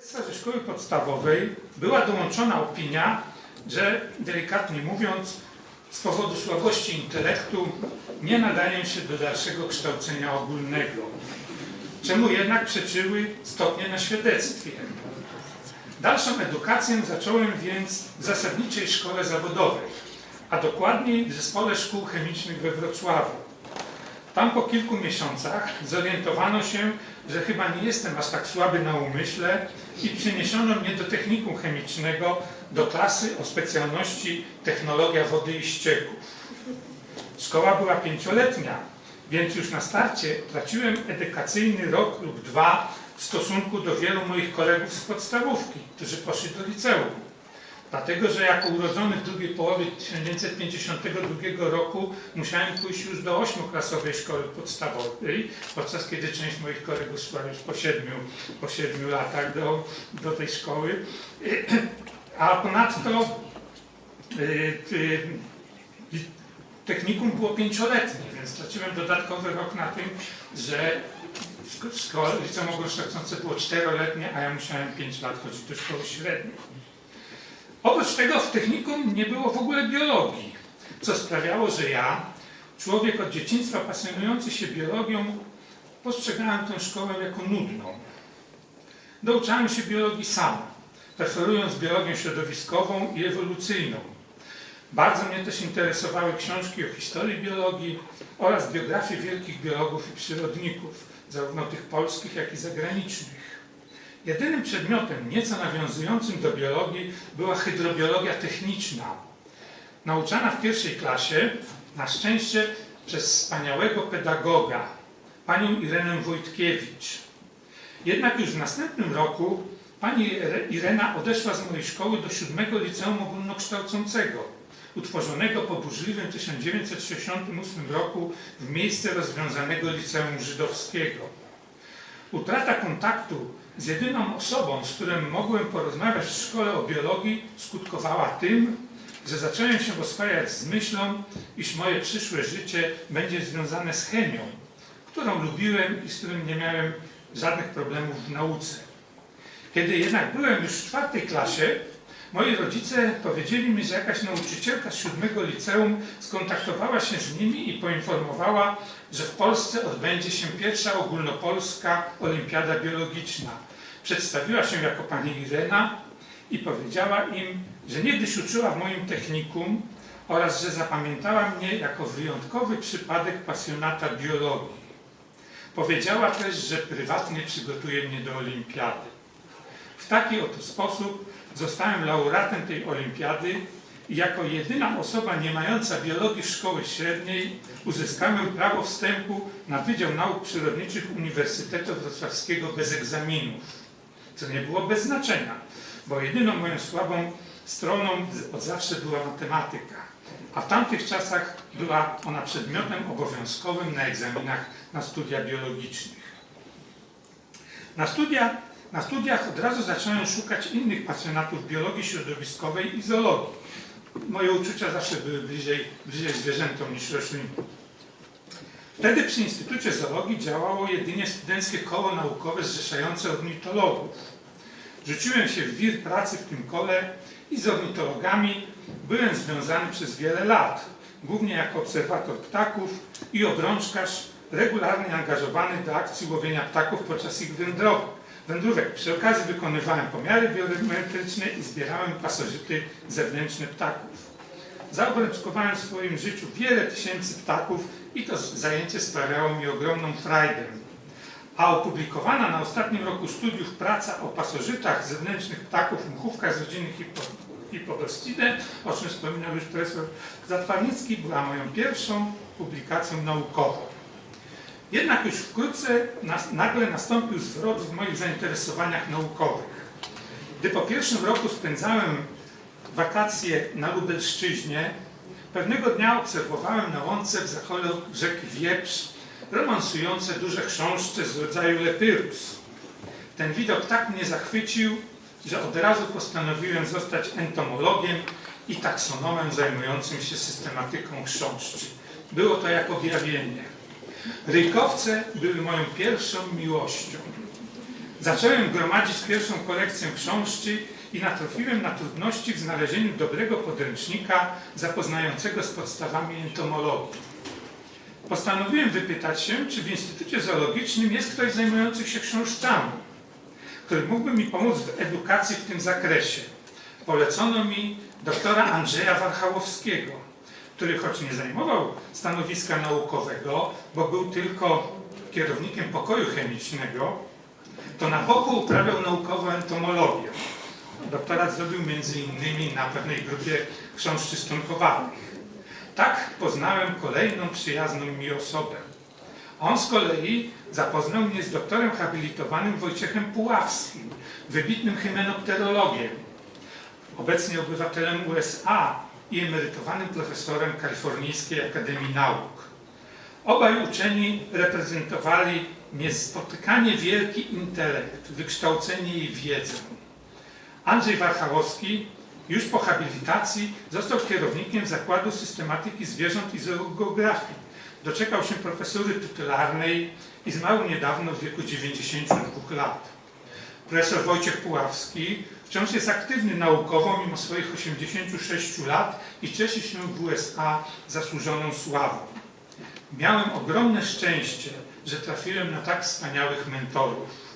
ze szkoły podstawowej była dołączona opinia, że delikatnie mówiąc, z powodu słabości intelektu nie nadają się do dalszego kształcenia ogólnego, czemu jednak przeczyły stopnie na świadectwie. Dalszą edukację zacząłem więc w zasadniczej szkole zawodowej, a dokładniej w Zespole Szkół Chemicznych we Wrocławiu. Tam po kilku miesiącach zorientowano się, że chyba nie jestem aż tak słaby na umyśle i przeniesiono mnie do technikum chemicznego, do klasy o specjalności technologia wody i ścieków. Szkoła była pięcioletnia, więc już na starcie traciłem edukacyjny rok lub dwa w stosunku do wielu moich kolegów z podstawówki, którzy poszli do liceum. Dlatego, że jako urodzony w drugiej połowie 1952 roku musiałem pójść już do ośmioklasowej szkoły podstawowej, podczas kiedy część moich kolegów szła już po siedmiu, po siedmiu latach do, do tej szkoły. A ponadto y, technikum było pięcioletnie, więc straciłem dodatkowy rok na tym, że szko- szkoła, liceum ogólnokształcące było czteroletnie, a ja musiałem pięć lat chodzić do szkoły średniej. Oprócz tego w technikum nie było w ogóle biologii, co sprawiało, że ja, człowiek od dzieciństwa pasjonujący się biologią, postrzegałem tę szkołę jako nudną. Douczałem się biologii sam, preferując biologię środowiskową i ewolucyjną. Bardzo mnie też interesowały książki o historii biologii oraz biografie wielkich biologów i przyrodników, zarówno tych polskich, jak i zagranicznych. Jedynym przedmiotem nieco nawiązującym do biologii była hydrobiologia techniczna. Nauczana w pierwszej klasie, na szczęście przez wspaniałego pedagoga, panią Irenę Wojtkiewicz. Jednak już w następnym roku pani Ire- Irena odeszła z mojej szkoły do siódmego liceum ogólnokształcącego, utworzonego po burzliwym 1968 roku w miejsce rozwiązanego liceum żydowskiego. Utrata kontaktu z jedyną osobą, z którą mogłem porozmawiać w szkole o biologii, skutkowała tym, że zacząłem się oswajać z myślą, iż moje przyszłe życie będzie związane z chemią, którą lubiłem i z którym nie miałem żadnych problemów w nauce. Kiedy jednak byłem już w czwartej klasie, moi rodzice powiedzieli mi, że jakaś nauczycielka z siódmego liceum skontaktowała się z nimi i poinformowała, że w Polsce odbędzie się pierwsza ogólnopolska olimpiada biologiczna. Przedstawiła się jako pani Irena i powiedziała im, że niegdyś uczyła w moim technikum oraz że zapamiętała mnie jako wyjątkowy przypadek pasjonata biologii. Powiedziała też, że prywatnie przygotuje mnie do olimpiady. W taki oto sposób zostałem laureatem tej olimpiady i jako jedyna osoba nie mająca biologii szkoły średniej uzyskałem prawo wstępu na Wydział Nauk Przyrodniczych Uniwersytetu Wrocławskiego bez egzaminów, co nie było bez znaczenia, bo jedyną moją słabą stroną od zawsze była matematyka, a w tamtych czasach była ona przedmiotem obowiązkowym na egzaminach na studia biologicznych. Na, studia, na studiach od razu zacząłem szukać innych pasjonatów biologii środowiskowej i zoologii. Moje uczucia zawsze były bliżej, bliżej zwierzętom niż roślinom. Wtedy przy Instytucie Zoologii działało jedynie studenckie koło naukowe zrzeszające ornitologów. Rzuciłem się w wir pracy w tym kole i z ornitologami byłem związany przez wiele lat, głównie jako obserwator ptaków i obrączkarz regularnie angażowany do akcji łowienia ptaków podczas ich wędrowek. Wędrówek. Przy okazji wykonywałem pomiary biometryczne i zbierałem pasożyty zewnętrzne ptaków. Zaobrączkowałem w swoim życiu wiele tysięcy ptaków i to zajęcie sprawiało mi ogromną frajdę. A opublikowana na ostatnim roku studiów praca o pasożytach zewnętrznych ptaków, muchówkach z rodziny Hippodostidae, o czym wspominał już profesor Zatwarnicki, była moją pierwszą publikacją naukową. Jednak już wkrótce nagle nastąpił zwrot w moich zainteresowaniach naukowych. Gdy po pierwszym roku spędzałem wakacje na Lubelszczyźnie, pewnego dnia obserwowałem na łące w zachole rzeki Wieprz romansujące duże chrząszcze z rodzaju lepyrus. Ten widok tak mnie zachwycił, że od razu postanowiłem zostać entomologiem i taksonomem zajmującym się systematyką chrząszczy. Było to jak objawienie. Ryjkowce były moją pierwszą miłością. Zacząłem gromadzić pierwszą kolekcję książki i natrafiłem na trudności w znalezieniu dobrego podręcznika zapoznającego z podstawami entomologii. Postanowiłem wypytać się, czy w Instytucie Zoologicznym jest ktoś zajmujący się książkami, który mógłby mi pomóc w edukacji w tym zakresie. Polecono mi doktora Andrzeja Warchałowskiego, który choć nie zajmował stanowiska naukowego, bo był tylko kierownikiem pokoju chemicznego, to na boku uprawiał naukową entomologię. Doktorat zrobił między innymi na pewnej grupie stonkowanych. Tak poznałem kolejną przyjazną mi osobę. On z kolei zapoznał mnie z doktorem habilitowanym Wojciechem Puławskim, wybitnym hymenopterologiem, obecnie obywatelem USA i emerytowanym profesorem Kalifornijskiej Akademii Nauk. Obaj uczeni reprezentowali niespotykanie wielki intelekt, wykształcenie i wiedzę. Andrzej Warchałowski już po habilitacji został kierownikiem Zakładu Systematyki Zwierząt i Zoografii. Doczekał się profesury tytularnej i zmarł niedawno w wieku 92 lat. Profesor Wojciech Puławski wciąż jest aktywny naukowo mimo swoich 86 lat i cieszy się w USA zasłużoną sławą. Miałem ogromne szczęście, że trafiłem na tak wspaniałych mentorów.